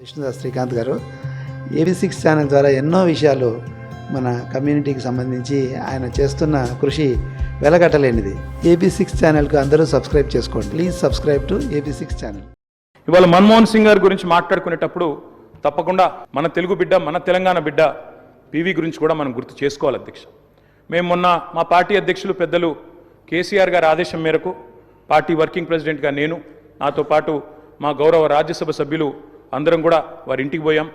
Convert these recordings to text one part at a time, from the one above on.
విష్ణుదాస్ శ్రీకాంత్ గారు AB six channel ద్వారా ఎన్నో విషయాలు మన కమ్యూనిటీకి సంబంధించి ఆయన చేస్తున్న కృషి వెలగట్టలేనిది. ఏబీ సిక్స్ ఛానల్కు అందరూ సబ్స్క్రైబ్ చేసుకోండి. Please subscribe to A B six channel. ఇవాళ మన్మోహన్ సింగ్ గారి గురించి మాట్లాడుకునేటప్పుడు తప్పకుండా మన తెలుగు బిడ్డ మన తెలంగాణ బిడ్డ పీవీ గురించి కూడా మనం గుర్తు చేసుకోవాలి అధ్యక్ష. మేము మొన్న మా పార్టీ అధ్యక్షులు పెద్దలు కేసీఆర్ గారి ఆదేశం మేరకు పార్టీ వర్కింగ్ ప్రెసిడెంట్గా నేను నాతో పాటు మా గౌరవ రాజ్యసభ సభ్యులు అందరం కూడా వారి ఇంటికి పోయాం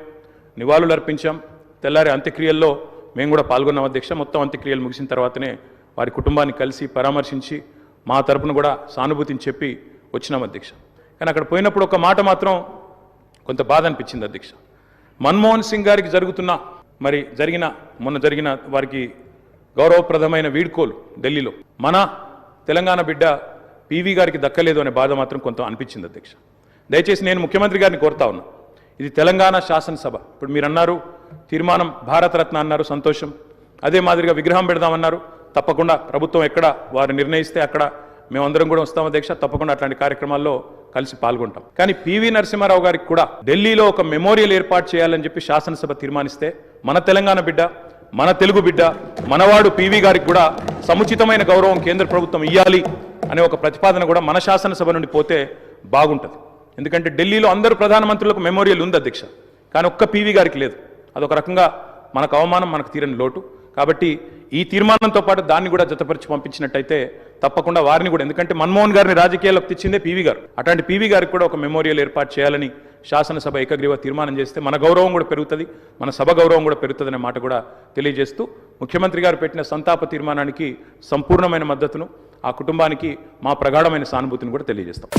నివాళులు అర్పించాం. తెల్లారి అంత్యక్రియల్లో మేము కూడా పాల్గొన్నాం అధ్యక్ష. మొత్తం అంత్యక్రియలు ముగిసిన తర్వాతనే వారి కుటుంబాన్ని కలిసి పరామర్శించి మా తరపున కూడా సానుభూతిని చెప్పి వచ్చినాం అధ్యక్ష. కానీ అక్కడ పోయినప్పుడు ఒక మాట మాత్రం కొంత బాధ అనిపించింది అధ్యక్ష. మన్మోహన్ సింగ్ గారికి జరుగుతున్న మరి జరిగిన మొన్న జరిగిన వారికి గౌరవప్రదమైన వీడ్కోలు ఢిల్లీలో. మన తెలంగాణ బిడ్డ పీవీ గారికి దక్కలేదు అనే బాధ మాత్రం కొంత అనిపించింది అధ్యక్ష. దయచేసి నేను ముఖ్యమంత్రి గారిని కోరుతా ఉన్నా. ఇది తెలంగాణ శాసనసభ. ఇప్పుడు మీరు అన్నారు తీర్మానం భారతరత్న అన్నారు సంతోషం. అదే మాదిరిగా విగ్రహం పెడదామన్నారు. తప్పకుండా ప్రభుత్వం ఎక్కడ వారు నిర్ణయిస్తే అక్కడ మేమందరం కూడా వస్తాం అధ్యక్ష. తప్పకుండా అట్లాంటి కార్యక్రమాల్లో కలిసి పాల్గొంటాం. కానీ పివి నరసింహారావు గారికి కూడా ఢిల్లీలో ఒక మెమోరియల్ ఏర్పాటు చేయాలని చెప్పి శాసనసభ తీర్మానిస్తే మన తెలంగాణ బిడ్డ మన తెలుగు బిడ్డ మనవాడు పివి గారికి కూడా సముచితమైన గౌరవం కేంద్ర ప్రభుత్వం ఇవ్వాలి అనే ఒక ప్రతిపాదన కూడా మన శాసనసభ నుండి పోతే బాగుంటుంది. ఎందుకంటే ఢిల్లీలో అందరు ప్రధానమంత్రులకు మెమోరియల్ ఉంది అధ్యక్ష. కానీ ఒక్క పీవీ గారికి లేదు. అదొక రకంగా మనకు అవమానం మనకు తీరని లోటు. కాబట్టి ఈ తీర్మానంతో పాటు దాన్ని కూడా జతపరిచి పంపించినట్టయితే తప్పకుండా వారిని కూడా ఎందుకంటే మన్మోహన్ గారిని రాజకీయాల్లోకి తెచ్చిందే పీవీ గారు. అట్లాంటి పీవీ గారికి కూడా ఒక మెమోరియల్ ఏర్పాటు చేయాలని శాసనసభ ఏకగ్రీవ తీర్మానం చేస్తే మన గౌరవం కూడా పెరుగుతుంది మన సభ గౌరవం కూడా పెరుగుతుంది అనే మాట కూడా తెలియజేస్తూ ముఖ్యమంత్రి గారు పెట్టిన సంతాప తీర్మానానికి సంపూర్ణమైన మద్దతును ఆ కుటుంబానికి మా ప్రగాఢమైన సానుభూతిని కూడా తెలియజేస్తాం.